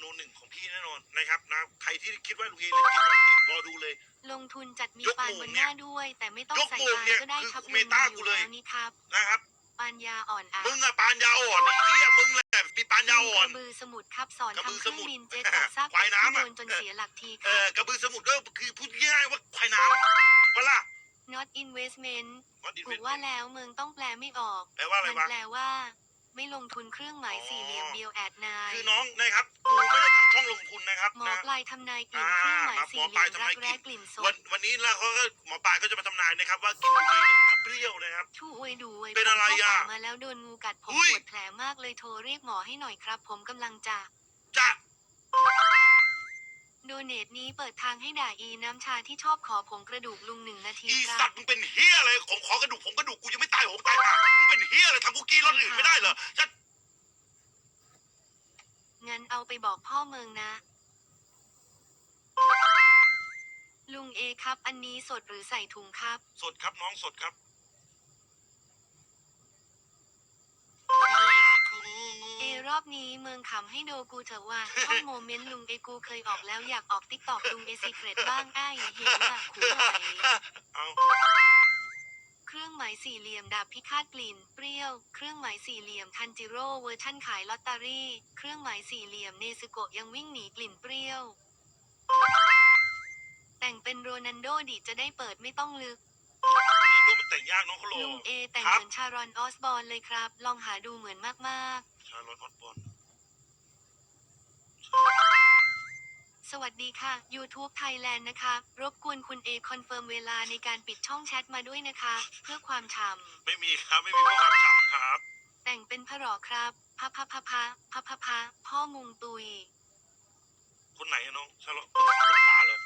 โนหนึ่งของพี่แน่นอนนะครับนะใครที่คิดว่าลุงเอเล่นเกมบอลเก่งรอดูเลย ลงทุนจัดมียกปานโมบงนเนี่หยน้าด้วย แต่ไม่ต้องยกใส่โมงปานเนี่ยก็ได้คือครับเมตาลุงกูเลยอนี่ครับนะครับปานยาอ่อนอะมึงอะปานยาอ่อนไอ้เหี้ยมึงแหละมีปานยาอ่อนกระบือสมุทรครับสอนกระบือทำเครื่องสมุทรบินเจ็ตกับซากควายเป็ดที่น้ำโดอะนจนเสียหลักทีคเอรัอบกระบือสมุทรก็คือพูดง่ายๆว่าควายน้ำถูกปะล่ะ not investment ว่าดินถูเป็นกว่าแล้วมึงต้องแปลไม่ออกแปลว่าอะไรมันวะแปลว่า ไม่ลงทุนเครื่องหมายสี่เหลี่ยมเดียวแอดนายคือน้องนะครับกูไม่ได้ทำช่องลงทุนนะครับหมอนะปลายทำนายกลิ่นอ่าเครื่องหมายหมอสี่เหปลาลี่ยยมทำรันายกกลิ่แร้นกลิ่นสวันดวันนี้แล้วเขาก็หมอปลายก็จะมาทำนายนะครับ ว่ากินบุหรี่เนี่ยมันก็เปรี้ยวนะครับ ชูอวยดูอวยเป็นอะไรผมเข้าอะป่ามาแล้วโดนงูกัดผมอุ้ยปวดแผลมากเลยโทรเรียกหมอให้หน่อยครับ ผมกำลังจะ จะโดเนทนี้เปิดทางให้ด่าอีน้ำชาที่ชอบขอผงกระดูกลุงหนึ่งนาทีอีคสัรัตบว์มึงเป็นเฮียอะไรของขอกระดูกผมกระดูกกูยังไม่ตายผมตายห่ามึงเป็นเฮียอะไรทำกูกี้รถอื่นไม่ได้เหร อจะงั้นเอาไปบอกพ่อเมืองนะ ลุงเอครับ อันนี้สดหรือใส่ถุงครับ สดครับน้องสดครับเอรอบนี้เมืองขำให้โดกูเถอะว่าช่องโมเมนต์ลุงเอกูเคยออกแล้วอยากออกติ๊กตอกลุงเอซีเกรตบ้างไอ้เหี้ยว่าขู่ไหนเอา เครื่องหมายสี่เหลี่ยมดาบพิฆาตกลิ่น เปรี้ยว เครื่องหมายสี่เหลี่ยมทันจิโร่เวอร์ชั่นขายลอตเตอรี่ เครื่องหมายสี่เหลี่ยมเนซึโกะยังวิ่งหนีกลิ่นเปรี้ยว แต่งเป็นโรนันโดดิจะได้เปิดไม่ต้องลึกดูมันแต่งยากน้องเขาโลลุงเอแต่งครับเหมือนชารอนออสบอร์นเลยครับ ลองหาดูเหมือนมากชาลอตออสบอลๆ สวัสดีค่ะ YouTube Thailand นะคะ รบกวนคุณเอคอนเฟิร์มเวลาในการปิดช่องแชทมาด้วยนะคะ เพื่อความฉ่ำไม่มีครับ ไม่มีพวกความฉ่ำครับแต่งเป็นพระหรอครับพะพะพะพะพะพะพะพ่อมุงตุย คนไหนอะน้องชาลอตคนขวาเหรอ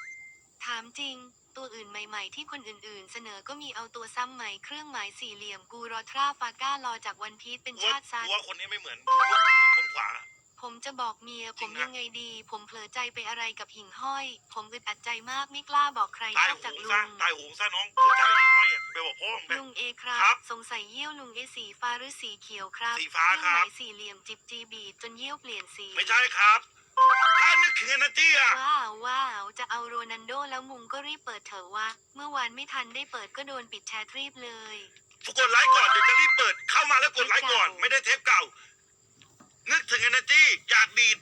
ถามจริง ตัวอื่นใหม่ๆที่คนอื่นๆ เสนอก็มีเอาตัวซ้ำใหม่เครื่องหมายสี่เหลี่ยมกูรอทราฟาก้ารอจากวันพีชเป็นว่าชาติซัดว่าคนนี้ไม่เหมือนว่าเหมือนคนขวา ผมจะบอกเมียจผริมงนะยังไงดี ผมเผลอใจไปอะไรกับหิ่งห้อย ผมอึดอัดใจมากไม่กล้าบอกใครตายนอกโหจากงลุซะง ตายโหงซะน้องหัวใจยิงห้อยอะไปบอกพ่อมึงไป ลุงเอครัครับบสงสัยเยี่ยวลุงเอสีฟ้าหรือสีเขียวครับสีฟ้าเครื่องหครัมาบยสี่เหลี่ยมจิบจีบีดจนเยี่ยวเปลี่ยนสีไม่ใช่ครับ ถ้านึกถึงเอเนจีอะว้าวว้าวจะเอาโรนันโดแล้วมุงก็รีบเปิดเถอะวะ เมื่อวานไม่ทันได้เปิดก็โดนปิดแชทรีบเลย กดไลค์ก่อนเดี๋ยวจะรีบเปิดเข้ามาแล้วกดไลค์ก่อน ไม่ได้เทปเก่า นึกถึงเอเนจีอยากดีด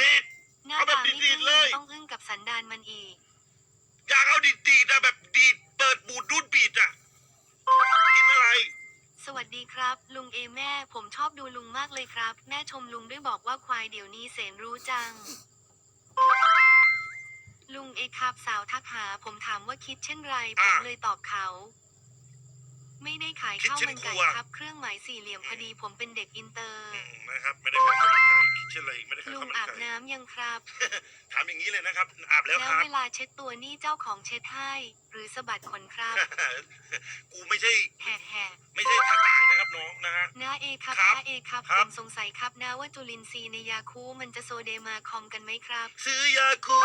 ดีด หน้าเอาแบบตาไม่ดีขึ้นๆเลย ต้องอึ้งกับสันดานมันอีก อยากเอาดีดดีดอะแบบดีดเปิดบูดดูดบีดอะกินอะไร สวัสดีครับ ลุงเอแม่ ผมชอบดูลุงมากเลยครับ แม่ชมลุงด้วยบอกว่าควายเดี๋ยวนี้เสนรู้จัง ลุงเอครับสาวทักหา ผมถามว่าคิดเช่นไร ผมอ่า เลยตอบเขา ไม่ได้ขายคิดข้าวเช่นมันไก่ครัวครับ เครื่องหมายสี่เหลี่ยมพอดีผมเป็นเด็กอินเตอร์อืมนะครับไม่ได้ขายข้าวมันไก่คิดเช่นอะไรอีกไม่ได้ขายลุข้าวงมันอาบไก่น้ำยังครับ ถามอย่างนี้เลยนะครับอาบแล้วแล้ควรับ เวลาเช็ดตัวนี่เจ้าของเช็ดให้ หรือสะบัดขนครับ กูไม่ใช่แห่แห่ไม่ใช่กระต่ายนะครับน้องนะฮะ น้าเอครับครับน้าเอครับครัผบ มสงสัยครับนะว่าจุลินทรีย์ในยาคูมันจะโซเดมาคอมกันไหมครับ ซื้อยาคู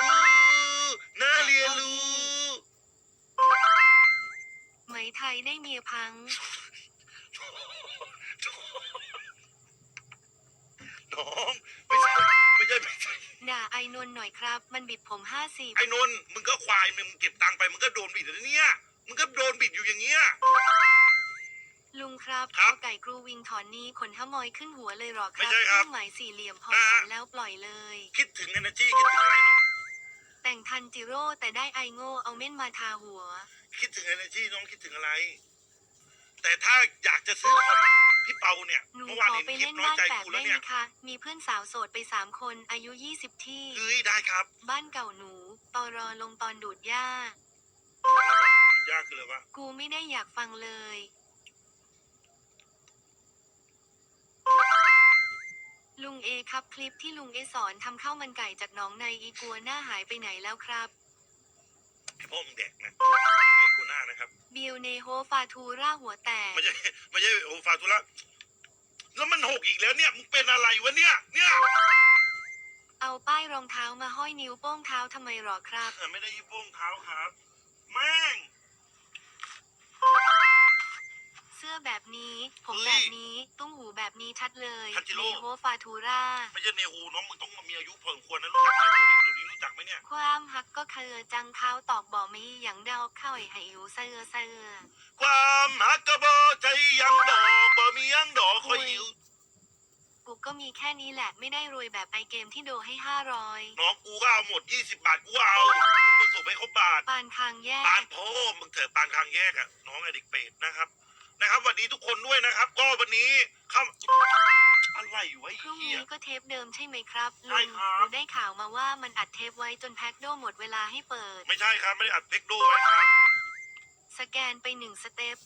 ไหมไทยได้เมียพัง น้องไม่ใช่ไม่ใช่ไม่ใช่ด่าไอนนท์หน่อยครับ มันบิดผมห้าสิบไอ้นนท์มึงก็ควายมึงเก็บตังค์ไปมึงก็โดนบิดแล้วเนี่ยมึงก็โดนบิดอยู่อย่างเงี้ย ลุงครับครัพบอไก่กรูวิงถอนนี้ขนห้ามอยขึ้นหัวเลยเหรอคไม่รับใช่ครับเครื่องหมายสี่เหลี่ยมพออ่า ถอนแล้วปล่อยเลย คิดถึง energy คิดถึงอะไรเนาะแต่งทันจิโร่แต่ได้ไอโง่เอาเม่นมาทาหัว คิดถึง energy น้องคิดถึงอะไร แต่ถ้าอยากจะซื้อคอมพี่เปาเนี่ยหนูเมื่อขวานอเห็นไปคลิปเล่นน้อยบ้านใจแปดกูได้แล้วไหเนี่มยคะ มีเพื่อนสาวโสดไปสามคน อายุยี่สิบที่ เฮ้ยได้ครับบ้านเก่าหนูตอรอลงตอนดูดหญ้า ยากคืออะไรวะกูไม่ได้อยากฟังเลย ลุงเอครับคลิปที่ลุงเอสอนทำข้าวมันไก่จากหน้องในอีกัวหน้าหายไปไหนแล้วครับไอ้พ่อมึงแดกนะ ไมโครน่านะครับ บิลเนโฮฟาทูร่าหัวแตก ไม่ใช่ไม่ใช่โอฟาตุละแล้วมันหกอีกแล้วเนี่ยมึงเป็นอะไรวะเนี่ย เนี่ยเอาป้ายรองเท้ามาห้อยนิ้วโป้งเท้าทำไมหรอครับเออไม่ได้ยิบโป้งเท้าครับ แม่ง เสื้อแบบนี้ ผมเฮ้ยแบบนี้ ตุ้งหูแบบนี้ชัดเลยทันจิโร่ เนโฮฟาทูราไม่ใช่เนฮูน้องมึงต้องมีอายุพอสมควรนะรู้จักไหมตัวเด็กตัวนี้รู้จักไหมเนี่ย ความฮักก็เคอจังเขาตอกบ่มีอย่างเดาเข้าไอ้ให้อยู่เสือเสือความฮักกะบ่ใจยังดอกบ่มียังดอกคอยหิวกูก็มีแค่นี้แหละไม่ได้รวยแบบไอเกมที่โดให้ห้าร้อยน้องกูก็เอาหมด 20 บาทกูก็เอามึงมึงส่งไปครบบาท ปานคางแยปากนโพมึงเถอะปานคางแยกอะน้องไอเด็กเป็ดนะครับ นะครับสวัสดีทุกคนด้วยนะครับ ก็วันนี้เข้าอะไรอยู่วะไอ้พรุ่งเหี้ยนี้ก็เทปเดิมใช่ไหมครับใช่ลุงครับ หนูได้ข่าวมาว่ามันอัดเทปไว้จนแพ็คโดหมดเวลาให้เปิด ไม่ใช่ครับไม่ได้อัดเพกโดไว้ครับ สแกนไปหนึ่งสเต็ป